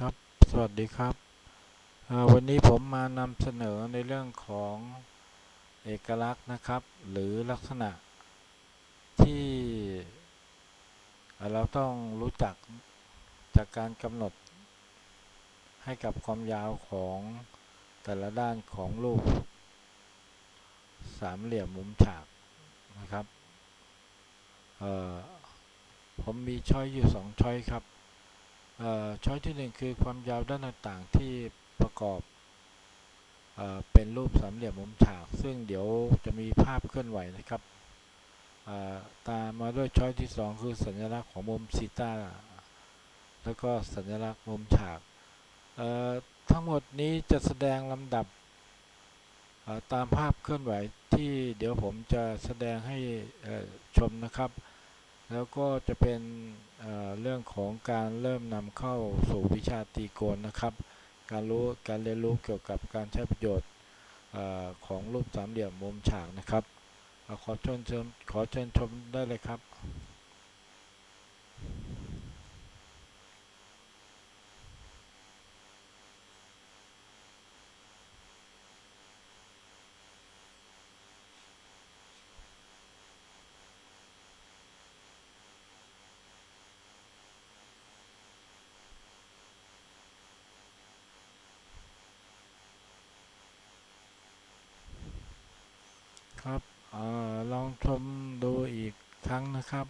ครับ สวัสดีครับ วันนี้ผมมานำเสนอในเรื่องของเอกลักษณ์นะครับ หรือลักษณะที่เราต้องรู้จักจากการกำหนดให้กับความยาวของแต่ละด้านของรูปสามเหลี่ยมมุมฉากนะครับผมมีช้อยอยู่สองช้อยครับ ช้อยที่หนึ่งคือความยาวด้านต่างๆที่ประกอบเออเป็นรูปสามเหลี่ยมมุมฉาก ซึ่งเดี๋ยวจะมีภาพเคลื่อนไหวนะครับตามมาด้วยช้อยที่สองคือสัญลักษณ์ของมุมซีตาแล้วก็สัญลักษณ์มุมฉาก ทั้งหมดนี้จะแสดงลำดับตามภาพเคลื่อนไหวที่เดี๋ยวผมจะแสดงให้ชมนะครับ แล้วก็จะเป็นเเรื่องของการเริ่มนำเข้าสู่วิชาตรีโกณนะครับ การรู้การเรียนรู้เกี่ยวกับการใช้ประโยชน์อของรูปสามเหลี่ยมมุมฉากนะครับ ขอเชิญชมขอเชิญชมได้เลยครับ ครับออลองชมดูอีกครั้งนะครับ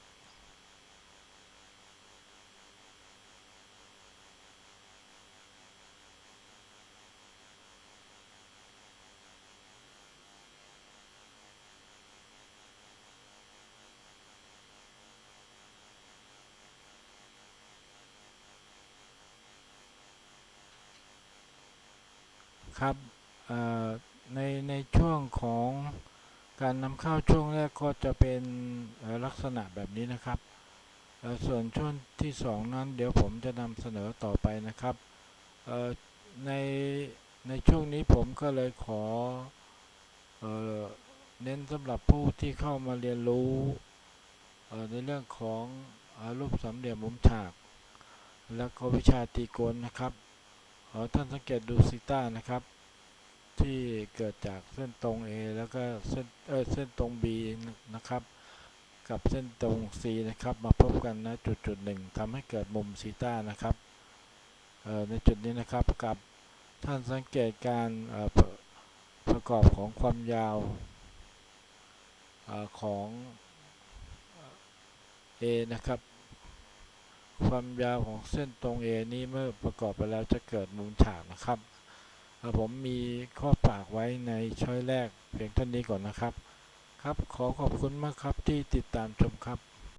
ครับอ่อในในช่วงของ การนำเข้าช่วงแรกก็จะเป็นลักษณะแบบนี้นะครับ ส่วนช่วงที่สองนั้นเดี๋ยวผมจะนำเสนอต่อไปนะครับในในช่วงนี้ผมก็เลยขอเอเน้นสำหรับผู้ที่เข้ามาเรียนรู้ในเรื่องของอรูปสามเหลี่ยมมุมฉาก แล้วก็วิชาตรีโกณนะครับท่านสังเกตดูซีต้านะครับ ที่เกิดจากเส้นตรง A แล้วก็เส้นเออเส้นตรง B นะครับ กับเส้นตรง C นะครับมาพบกันณจุดจุดหนึ่งทำให้เกิดมุมซีต้านะครับในจุดนี้นะครับกับท่านสังเกตการประกอบของความยาวอของ A นะครับ ความยาวของเส้นตรง A นี้เมื่อประกอบไปแล้วจะเกิดมุมฉากนะครับ ผมมีข้อฝากไว้ในช้อยแรกเพียงเท่านี้ก่อนนะครับ ครับขอขอบคุณมากครับที่ติดตามชมครับ